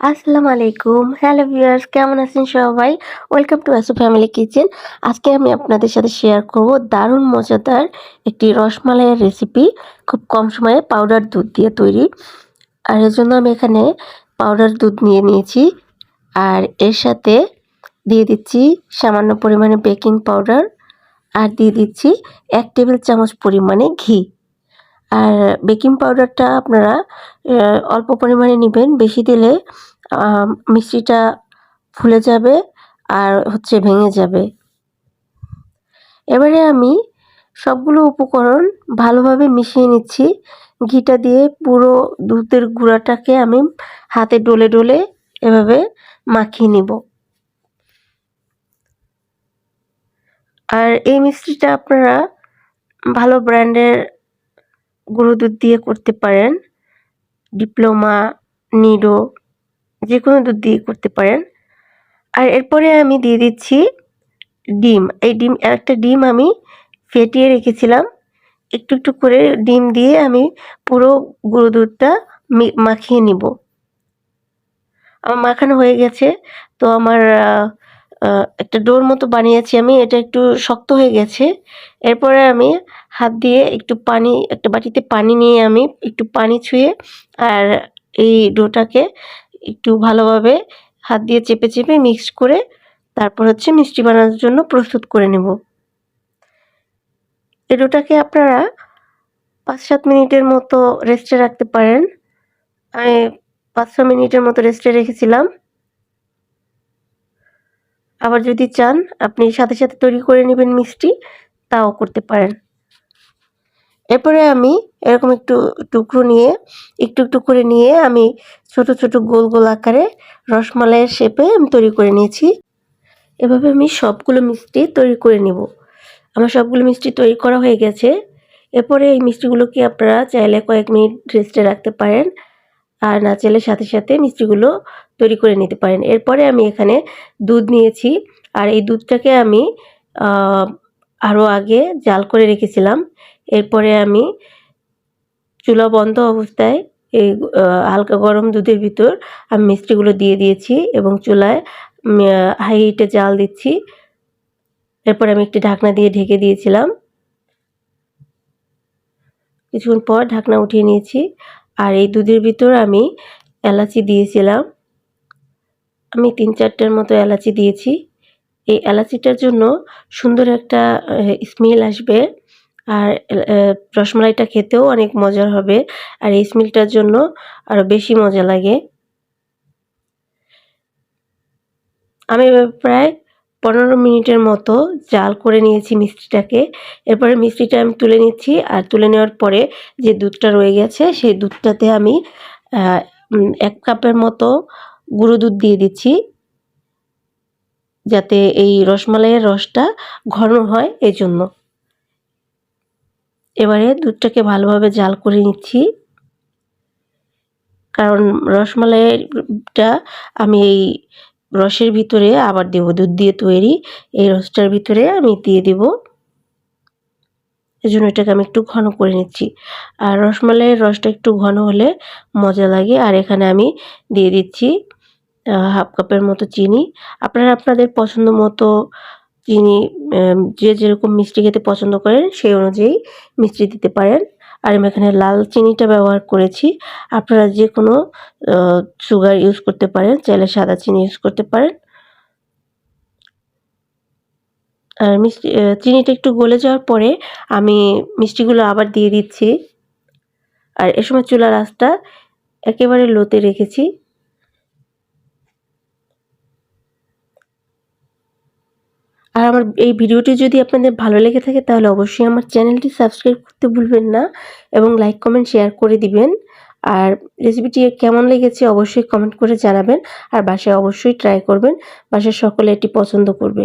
আসসালামু আলাইকুম। Hello viewers কেমন আছেন সবাই? Welcome to Asu family kitchen আজকে আমি আপনাদের সাথে শেয়ার করব দারুণ মজাদার একটি রসমালাইয়ের রেসিপি খুব কম সময়ে পাউডার দুধ দিয়ে তৈরি। আর এর জন্য আমি এখানে পাউডার দুধ নিয়ে নিয়েছি। আর এর সাথে দিয়ে দিচ্ছি সামান্য পরিমাণে বেকিং পাউডার আর দিয়ে দিচ্ছি এক টেবিল চামচ পরিমাণে ঘি। আর বেকিং পাউডারটা আপনারা অল্প পরিমাণে নেবেন। বেশি দিলে মিষ্টিটা ফুলে যাবে আর হচ্ছে ভেঙে যাবে। এবারে আমি সবগুলো উপকরণ ভালোভাবে মিশিয়ে নিচ্ছি। ঘিটা দিয়ে পুরো দুধের গুঁড়াটাকে আমি হাতে ডলে ডলে এভাবে মাখিয়ে নিব। আর এই মিষ্টিটা আপনারা ভালো ব্র্যান্ডের গুঁড়ো দুধ দিয়ে করতে পারেন, ডিপ্লোমা, নিডো যে কোনো দুধ দিয়ে করতে পারেন। আর এরপরে আমি দিয়ে দিচ্ছি ডিম। এই ডিম, একটা ডিম আমি ফেটিয়ে রেখেছিলাম। একটু একটু করে ডিম দিয়ে আমি পুরো গুঁড়ো দুধটা মাখিয়ে নিব। আমার মাখানো হয়ে গেছে। তো আমার একটা ডোর মতো বানিয়েছি আমি, এটা একটু শক্ত হয়ে গেছে। এরপরে আমি হাত দিয়ে একটু পানি, একটা বাটিতে পানি নিয়ে আমি একটু পানি ছুঁয়ে আর এই ডোটাকে একটু ভালোভাবে হাত দিয়ে চেপে চেপে মিক্স করে তারপর হচ্ছে মিষ্টি বানানোর জন্য প্রস্তুত করে নেব। এই ডোটাকে আপনারা পাঁচ সাত মিনিটের মতো রেস্টে রাখতে পারেন। আমি পাঁচ ছ মিনিটের মতো রেস্টে রেখেছিলাম। আবার যদি চান, আপনি সাথে সাথে তৈরি করে নেবেন মিষ্টি, তাও করতে পারেন। এরপরে আমি এরকম একটু টুকরো নিয়ে, একটু একটু করে নিয়ে আমি ছোট ছোট গোল গোল আকারে রসমালাইয়ের শেপে আমি তৈরি করে নিয়েছি। এভাবে আমি সবগুলো মিষ্টি তৈরি করে নেব। আমার সবগুলো মিষ্টি তৈরি করা হয়ে গেছে। এরপরে এই মিষ্টিগুলোকে আপনারা চাইলে কয়েক মিনিট রেস্টে রাখতে পারেন। আর না সাথে সাথে মিষ্টিগুলো তৈরি করে নিতে পারেন। এরপরে আমি এখানে দুধ নিয়েছি। আর এই দুধটাকে আমি আরও আগে জাল করে রেখেছিলাম। এরপরে আমি চুলা বন্ধ অবস্থায় এই হালকা গরম দুধের ভিতর আমি মিষ্টিগুলো দিয়ে দিয়েছি এবং চুলায় হাই হিটে জাল দিচ্ছি। এরপর আমি একটি ঢাকনা দিয়ে ঢেকে দিয়েছিলাম। কিছুক্ষণ পর ঢাকনা উঠিয়ে নিয়েছি। আর এই দুধের ভিতর আমি এলাচি দিয়েছিলাম। আমি তিন চারটের মতো এলাচি দিয়েছি। এই এলাচিটার জন্য সুন্দর একটা স্মেল আসবে। আর রসমালাইটা খেতেও অনেক মজার হবে। আর এই স্মেলটার জন্য আরও বেশি মজা লাগে। আমি প্রায় পনেরো মিনিটের মতো জাল করে নিয়েছি মিষ্টিটাকে। এরপরে মিষ্টিটা আমি তুলে নিচ্ছি আর তুলে নেওয়ার পরে যে দুধটা রয়ে গেছে, সেই দুধটাতে আমি এক কাপের মতো গুঁড়ো দুধ দিয়ে দিচ্ছি। যাতে এই রসমালাইয়ের রসটা ঘন হয় এই জন্য এবারে দুধটাকে ভালোভাবে জাল করে নিচ্ছি। কারণ রসমালাইটা আমি এই রসের ভিতরে আবার দেব দুধ দিয়ে তৈরি। এই রসটার ভিতরে আমি দিয়ে দেব। এই জন্য এটাকে আমি একটু ঘন করে নিচ্ছি। আর রসমালাইয়ের রসটা একটু ঘন হলে মজা লাগে। আর এখানে আমি দিয়ে দিচ্ছি হাফ কাপের মতো চিনি। আপনারা আপনাদের পছন্দ মতো চিনি যে যেরকম মিষ্টি খেতে পছন্দ করেন সেই অনুযায়ী মিষ্টি দিতে পারেন। আর আমি এখানে লাল চিনিটা ব্যবহার করেছি। আপনারা যে কোনো সুগার ইউজ করতে পারেন, চাইলে সাদা চিনি ইউজ করতে পারেন। আর মিষ্টি চিনিটা একটু গলে যাওয়ার পরে আমি মিষ্টিগুলো আবার দিয়ে দিচ্ছি। আর এ সময় চুলার আঁচটা একেবারে লোতে রেখেছি। আমার এই ভিডিওটি যদি আপনাদের ভালো লেগে থাকে, তাহলে অবশ্যই আমার চ্যানেলটি সাবস্ক্রাইব করতে ভুলবেন না এবং লাইক কমেন্ট শেয়ার করে দিবেন। আর রেসিপিটি কেমন লেগেছে অবশ্যই কমেন্ট করে জানাবেন আর বাসায় অবশ্যই ট্রাই করবেন বাসায় সকলে এটি পছন্দ করবে।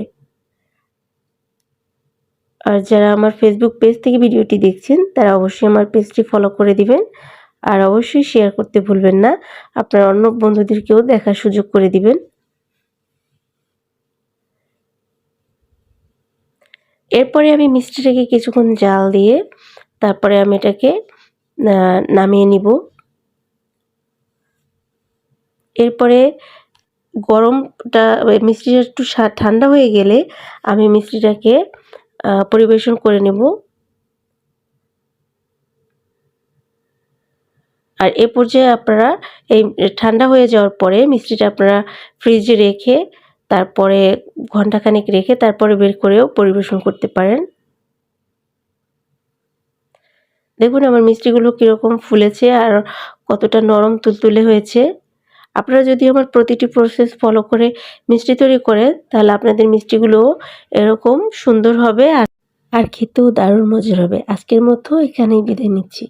আর যারা আমার ফেসবুক পেজ থেকে ভিডিওটি দেখছেন, তারা অবশ্যই আমার পেজটি ফলো করে দিবেন। আর অবশ্যই শেয়ার করতে ভুলবেন না, আপনার অন্য বন্ধুদেরকেও দেখার সুযোগ করে দিবেন। এরপরে আমি মিষ্টিটাকে কিছুক্ষণ জাল দিয়ে তারপরে আমি এটাকে নামিয়ে নিব। এরপরে গরমটা মিষ্টিটা একটু ঠান্ডা হয়ে গেলে আমি মিষ্টিটাকে পরিবেশন করে নেব। আর এ পর্যায়ে আপনারা এই, ঠান্ডা হয়ে যাওয়ার পরে মিষ্টিটা আপনারা ফ্রিজে রেখে তারপরে ঘন্টাখানেক রেখে তারপরে বের করেও পরিবেশন করতে পারেন। দেখুন আমার মিষ্টিগুলো কীরকম ফুলেছে আর কতটা নরম তুলতুলে হয়েছে। আপনারা যদি আমার প্রতিটি প্রসেস ফলো করে মিষ্টি তৈরি করেন, তাহলে আপনাদের মিষ্টিগুলোও এরকম সুন্দর হবে আর আর খেতেও দারুণ মজার হবে। আজকের মতো এখানেই বিদায় নিচ্ছি।